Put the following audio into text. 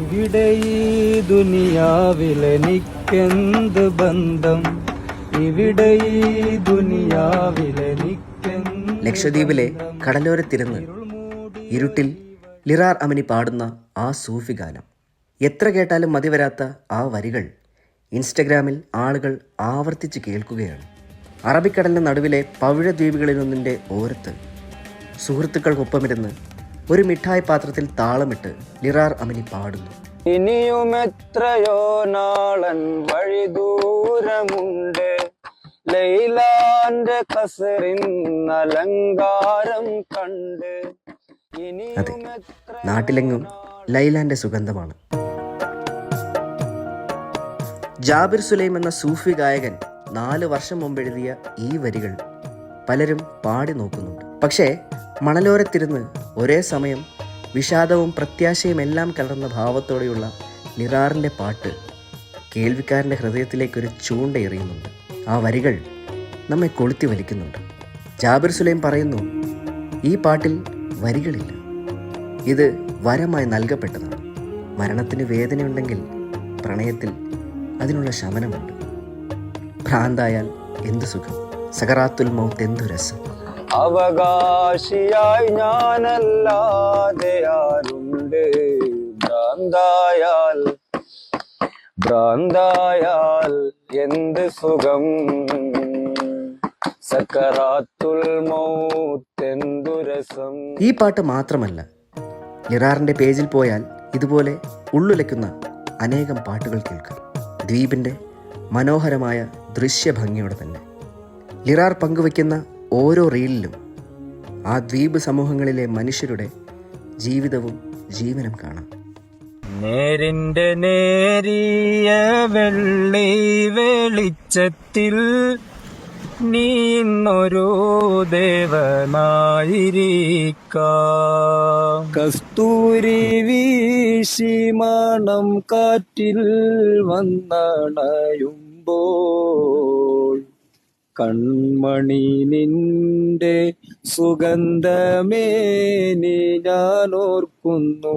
ഇവിടെ ഈ ദുനിയാവിലെനിക്കെന്ത് ബന്ധം? ഇവിടെ ഈ ദുനിയാവിലെനിക്കെന്ത് ലക്ഷദ്വീപിലെ കടലോരത്തിരുന്ന് ഇരുട്ടിൽ ലിറാർ അമിനി പാടുന്ന ആ സൂഫി ഗാനം. എത്ര കേട്ടാലും മതി വരാത്ത ആ വരികൾ ഇൻസ്റ്റഗ്രാമിൽ ആളുകൾ ആവർത്തിച്ച് കേൾക്കുകയാണ്. അറബിക്കടലിന് നടുവിലെ പവിഴ ദ്വീപുകളിലൊന്നിന്റെ ഓരത്ത് സുഹൃത്തുക്കൾക്കൊപ്പമിരുന്ന് ഒരു മിഠായി പാത്രത്തിൽ താളമിട്ട് ലിറാർ അമിനി പാടുന്നു. ഇനിയും എത്രയോ നാളൻ വഴി ദൂരമുണ്ട്. ലൈലാന്റെ കസറിൻ അലങ്കാരം കണ്ട് അതെ. നാട്ടിലെങ്ങും ലൈലാന്റെ സുഗന്ധമാണ്. ജാബിർ സുലൈം എന്ന സൂഫി ഗായകൻ നാല് വർഷം മുമ്പ് എഴുതിയ ഈ വരികൾ പലരും പാടി നോക്കുന്നുണ്ട്. പക്ഷേ മണലോരത്തിരുന്ന് ഒരേ സമയം വിഷാദവും പ്രത്യാശയും എല്ലാം കലർന്ന ഭാവത്തോടെയുള്ള നിറാറിന്റെ പാട്ട് കേൾവിക്കാരന്റെ ഹൃദയത്തിലേക്കൊരു ചൂണ്ട എറിയുന്നുണ്ട്. ആ വരികൾ നമ്മെ കൊളുത്തി വലിക്കുന്നുണ്ട്. ജാബിർ സുലൈം പറയുന്നു ഈ പാട്ടിൽ വരികളില്ല. ഇത് വരമായി നൽകപ്പെട്ടതാണ്. മരണത്തിന് വേദനയുണ്ടെങ്കിൽ പ്രണയത്തിൽ അതിനുള്ള ശമനമുണ്ട്. ഭ്രാന്തായാൽ എന്തു സുഖം? സകറാത്തുൽ മൗത്ത് എന്തു രസം. അവകാശിയായി ഞാനല്ലാതെ ആരുണ്ട്? ഭ്രാന്തായാൽ ഭ്രാന്തായാൽ എന്ത് സുഖം? രസം? ഈ പാട്ട് മാത്രമല്ല നിറാറിന്റെ പേജിൽ പോയാൽ ഇതുപോലെ ഉള്ളുലയ്ക്കുന്ന അനേകം പാട്ടുകൾ കേൾക്കാം. ദ്വീപിന്റെ മനോഹരമായ ദൃശ്യഭംഗിയോടെ തന്നെ. ലിറാർ പങ്കുവയ്ക്കുന്ന ഓരോ റീലിലും ആ ദ്വീപ് സമൂഹങ്ങളിലെ മനുഷ്യരുടെ ജീവിതവും ജീവനും കാണാം. നേരിന്റെ നേരിയ വെള്ളി വെളിച്ചത്തിൽ നീന്നൊരു ദേവനായിരിക്കാം. കസ്തൂരി വീശി മണം കാറ്റിൽ വന്നണയുമ്പോൾ കൺമണി നിന്റെ സുഗന്ധമേനി ഞാനോർക്കുന്നു.